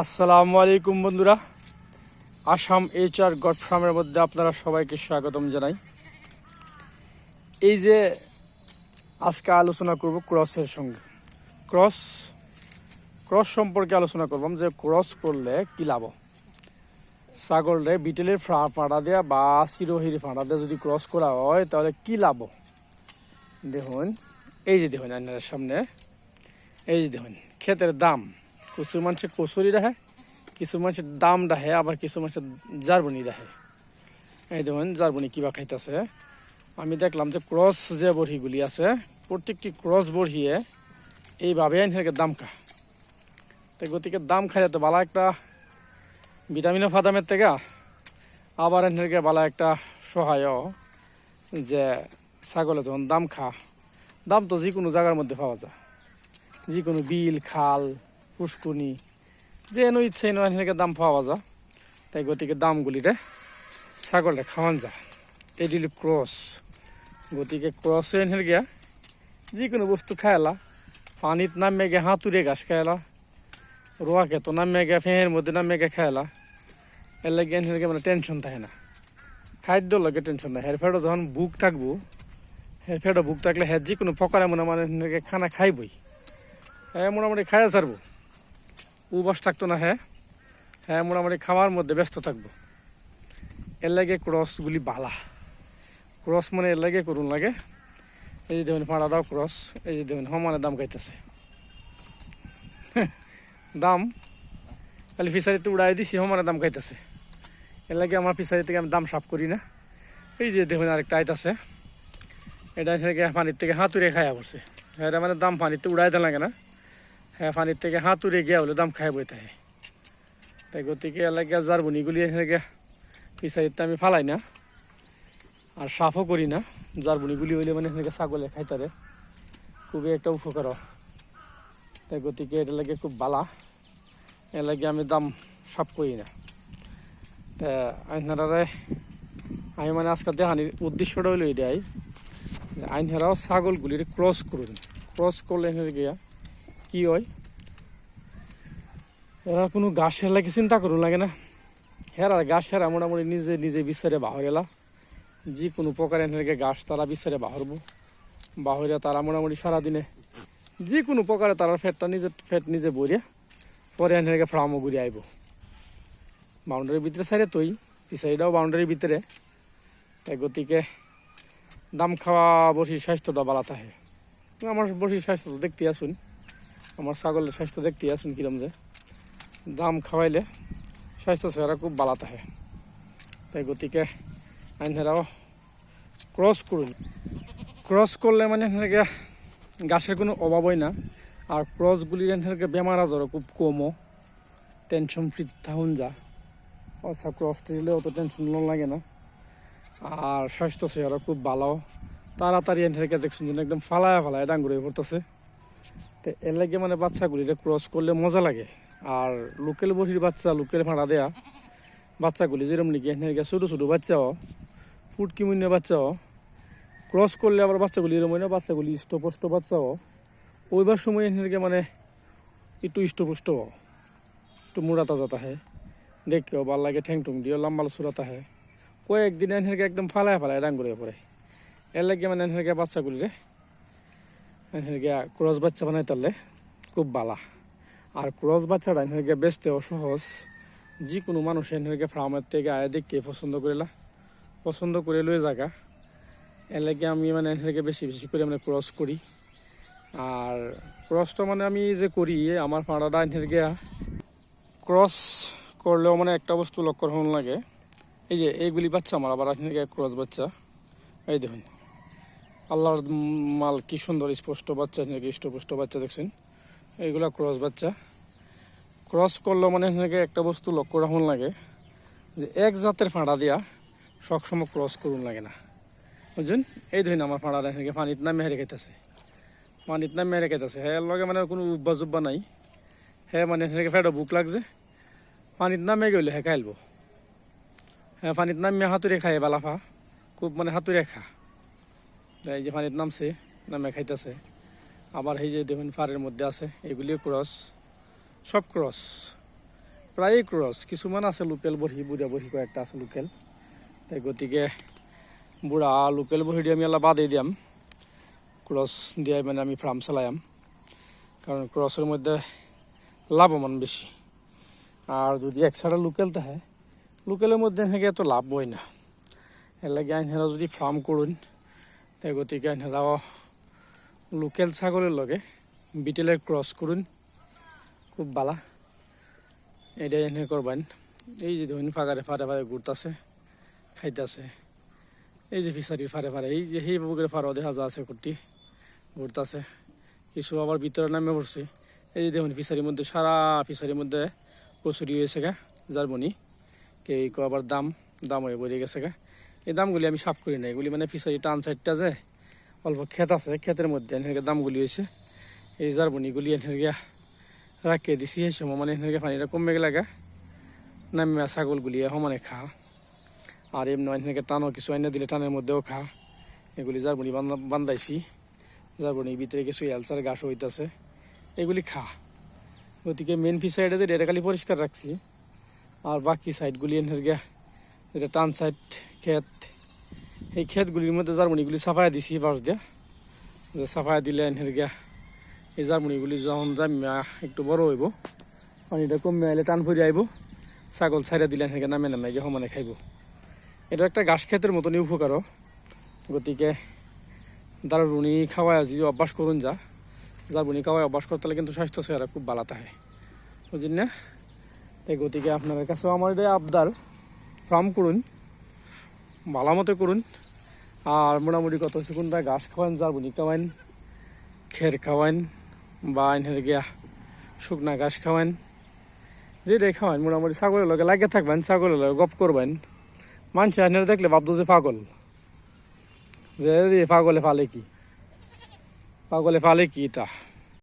আসসালামু আলাইকুম বন্ধুরা। আসাম এইচ আর গড ফার্মের মধ্যে আপনারা সবাইকে স্বাগতম জানাই। এই যে আজকে আলোচনা করব ক্রসের সঙ্গে। ক্রস ক্রস সম্পর্কে আলোচনা করবাম যে ক্রস করলে কি লাভ? ছাগলরে বিটেলের ফাঁড়া দেওয়া বা সিরোহির ফাঁড়া দিয়ে যদি ক্রস করা হয়, তাহলে কি লাভ? দেখুন, এই যে দেখুন আপনার সামনে। এই যে দেখুন, ক্ষেতের দাম। কিছু মানুষের কচুরি রাখে, কিছু মানুষের দাম রাখে, আবার কিছু মানুষের জার্বনি রাখে। এই দেখুন, জারবনি কিবা খাইতেছে। আমি দেখলাম যে ক্রস যে বড়িগুলি আছে, প্রত্যেকটি ক্রস বড়িয়ে এইভাবে এনকে দাম খা। তো গতিকে দাম খাইলে তো ভালো একটা ভিটামিনও ফাদামের থেকে, আবার এনকে ভালো একটা সহায় যে ছাগলে তখন দাম খা, দাম তো যে কোনো জায়গার মধ্যে পাওয়া যায়। যে কোনো বিল, খাল পুষ্কুনি। যে এনো ইচ্ছে এনো এনেকে দাম পাওয়া যায় তাই গতিকে দামগুলিরে ছাগলটা খাওয়ান যায় এটি হলো ক্রস। গতিকে ক্রস এনে গিয়া যে কোনো বস্তু খাইলা। পানিত নামে গিয়ে হাতুরে ঘাস খাইলা। রোয়া খেতো নামে গিয়ে ফেঁয়ের মধ্যে নামে গিয়ে খাইলা। এর লাগে এনে মানে টেনশন থাকে না। খাদ্য লাগে টেনশন নাই। হেরফেডো যখন বুক থাকব হের ফেরো বুক থাকলে হের যে কোনো পকারে মনে মানে খানা খাইবই। হ্যাঁ মোটামুটি খাইয়া ছাড়বো উবাস থাকতো না হ্যাঁ। হ্যাঁ মোটামুটি খাওয়ার মধ্যে ব্যস্ত থাকব। এর লাগে ক্রসগুলি বালা। ক্রস মানে এর লাগে করুন লাগে। এই যে দেখুন ফাঁড়াটাও ক্রস, এই যে দেখুন সমানে দাম খাইতেছে। দাম? খালি ফিশারিতে উড়াই দিছি, সমানে দাম খাইতেছে। এর লাগে আমার ফিশারি থেকে আমি দাম সাফ করি না। এই যে দেখুন আরেকটা আইত আছে। এটা থেকে পানির থেকে হাতুড়ে খাইয়া পড়ছে। এটা মানে দাম পানিতে উড়াই দেন লাগে না। হ্যাঁ পানির থেকে হাতুড়ে গিয়া হলে দাম খাই বই থাকে। তাই গতিকে এলাকা যার বনিগুলি এলাকা ফিসারিতে আমি ফালাই না। আর সাফও করি না যার বনিগুলি হইলে মানে সেনেকে ছাগলে খাইতারে খুবই একটা উপকার। তাই গতিকে এটা লাগে খুব বালা। এর লাগে আমি দাম সাফ করি না। তা আইনারারে আমি মানে আজকে দেখানির উদ্দেশ্যটা হইল এটাই আইনহারাও ছাগলগুলির ক্রস করুন ক্রস করলে এখানে গিয়া কি হয়? এরা কোনো গাছ হেলাকে চিন্তা করুন লাগে না। হেরা গাছ হেরা মোটামুটি নিজে নিজে বিচারে বাহর এলা যে কোনো প্রকারে এখানে গাছ তারা বিচারে বাহরব বাহরিয়া তারা মোটামুটি সারাদিনে যে কোনো প্রকারে তারা ফেটটা নিজে ফেট নিজে বরিয়া পরে এখানে ফ্রামও ঘুরে আইব। বাউন্ডারির ভিতরে সাইডে তৈ পিছাইটাও বাউন্ডারির ভিতরে। তাই গতিকে দাম খাওয়া বসির স্বাস্থ্যটা ভালো থাকে আমার বসির স্বাস্থ্য তো দেখতে আসুন। আমার ছাগলের স্বাস্থ্য দেখতে আসুন কিরম যে। দাম খাওয়াইলে স্বাস্থ্য সেরা খুব ভালো থাকে তাই গতিকে আইনেরাও ক্রস করুন। ক্রস করলে মানে এনেকে গাছের কোনো অভাবই না। আর ক্রসগুলির এনেকে বেমার আজারও খুব কমও। টেনশন ফ্রি থাকুন যা। আচ্ছা ক্রস দিলে অত টেনশন লাগে না। আর স্বাস্থ্য সেরা খুব ভালো তাড়াতাড়ি এনেকে দেখছেন একদম ফালায় ফালায় ডাঙ্গুরে পড়তেছে। তো এর লাগে মানে বাচ্চাগুলিরে ক্রস করলে মজা লাগে। আর লোকেল বহির বাচ্চা, লোকেল ভাড়া দেয়া বাচ্চাগুলি যেরকম নাকি, এখানে ছোটো ছোটো বাচ্চাও, ফুটকি মুন্য বাচ্চাও। ক্রস করলে আবার বাচ্চাগুলি এরকম হয় না, বাচ্চাগুলি ইষ্টপুষ্ট বাচ্চাও। ওইবার সময় এখানে মানে একটু ইষ্টপুষ্ট। একটু মুড়া তাজা তাহে। দেখেও ভালো লাগে ঠ্যাং টুং দিও লম্বা সুরা তাহে। কয়েকদিন এখানে একদম ফালায় ফালায় ডাঙ্গুরে পড়ে। এর লাগে মানে এখানে বাচ্চাগুলিরে এখানে ক্রস বাচ্চা বানাই তাহলে খুব বালা। আর ক্রস বাচ্চাটা এখানে বেচতেও সহজ যে কোনো মানুষ এখানে ফার্মের থেকে আয় দেখে পছন্দ করিলা। পছন্দ করে লয়ে জায়গা এর আমি মানে এখানে বেশি বেশি করে মানে ক্রস করি। আর ক্রসটা মানে আমি যে করি আমার ফাঁড়াটা এখানে ক্রস করলেও মানে একটা বস্তু লক্ষ্য হন লাগে। এই যে এইগুলি বাচ্চা আমার, আবার এখানে ক্রস বাচ্চা। এই দেখুন। আল্লাহর মাল কি সুন্দর, স্পষ্ট বাচ্চা, নাকি স্পষ্ট বাচ্চা দেখছেন? এইগুলা ক্রস বাচ্চা। ক্রস করলেও মানে নাকি একটা বস্তু লক্ষ্য রাখুন লাগে, যে এক জাতের ফাঁড়া দিয়া সবসময় ক্রস করুন লাগে না। বুঝছেন? এই ধরুন আমার ফাঁড়াটা নাকি পানিত নামে হেরে খাইতেছে। পানিত নামে হেরে খাইতেছে। হ্যাঁ লগে মানে কোনো উব্বা জুব্বা নাই। হ্যাঁ মানে সেনেকে ফেটো বুক লাগছে। পানিত নামে গেলে হ্যাঁ খাইলব। হ্যাঁ পানিত নামিয়ে হাতুরে খায় বালাফা। খুব মানে হাতুরে খা। এই যে পানির নামছে, নামে খাইতেছে। আবার এই যে দেখুন ফারের মধ্যে আছে এগুলিও ক্রস, সব ক্রস প্ৰায় ক্ৰছ কিছুমান আছে লোকেল বৰশী বুঢ়া বৰশী কয়েকটা আছে লোকেল। তাই গতিকে বুঢ়া লোকেল বৰশী দি আমি অলপ বাদেই দিয়াম। ক্ৰছ দিয়াই মানে আমি ফার্ম চালাইম কারণ ক্রসের মধ্যে লাভবান বেশি। আর যদি একসাথে লোকেল থাকে, লোকেলের মধ্যে এনেকে এত লাভ বই না। এর লাগে আইনহেরা যদি ফার্ম করুন তাই গতিকে আইনহেরাও লোকেল ছাগলের লগে বিটেলের ক্রস করুন খুব বালা। এটাই এনে করবেন এই যে ধরুন ফাঁকারে ফারে ফারে ঘুরতেছে খাইতেছে এই যে ফিশারির ফারে ফারে এই যে সেই বুকের ফারও দেখা যা আছে কুর্তি ঘুরতেছে কিছু আবার ভিতরে নামে পড়ছে এই যে দেখুন ফিশারির মধ্যে সারা ফিশারির মধ্যে কচুরি হয়েছে গা জার্মনি কেউ আবার দাম দাম হয়ে বেড়ে গেছে গা। এই দামগুলি আমি সাফ করি না এগুলি মানে ফিশারি টান সাইডটা যে অল্প ক্ষেত আছে, ক্ষেতের মধ্যে এনেকে দামগুলি হয়েছে এই জার্মনিগুলি এনেকে রাখিয়ে দিছি সেই সময় মানে এনেকে পানিটা কমে গেলে গা নামে ছাগলগুলি সমানে খা। আর এমনি এনেকে টানও কিছু আইনে দিলে টানের মধ্যেও খা। এগুলি জার্মনি বান্ধা বান্ধাইছি। জার্মনির ভিতরে কিছু এলসার ঘাস হইতাছে, এগুলি খা। গতিকে মেন ফিশারিটা যে এটা খালি পরিষ্কার রাখছি। আর বাকি সাইডগুলি গিয়া যেটা টান সাইড ক্ষেত, এই ক্ষেতগুলির মধ্যে জার্মনিগুলি সাফাই দিছি বাস দিয়া। যে সাফাই দিলে এনের গিয়া এই জার্মনিগুলি যখন জামিয়া একটু বড় হইব পানিটা কমে আইলে টান ফুরি আইব, ছাগল ছাইড়া দিলে এনেকে নামে নামে গিয়ে সমানে খাইব। এটা একটা ঘাস ক্ষেতের মতনই উপকারও গতিকে দারুণি খাওয়ায় যদি অভ্যাস করুন যা জারবুনি খাওয়ায় অভ্যাস করতে হলে কিন্তু স্বাস্থ্য সেরা খুব ভালো থাকে বুঝলেন না? গতিকে আপনাদের কাছেও আমার এটা আবদার। ফার্ম করুন ভালো মতো করুন, আর মোটামুটি কত সেকুন্ডা ঘাস খাওয়ান জারবুনি খাওয়ান, খের খাওয়ান, বা এনের গিয়া শুকনা ঘাস খাওয়ান, যেটাই খাওয়ান, মোটামুটি ছাগলের লগে লাগে থাকবেন, ছাগলের লগে গপ করবেন। মানুষ এনের দেখলে ভাবতো যে পাগল। যে পাগলে ফালে কি? পাগলে ফালে কি তা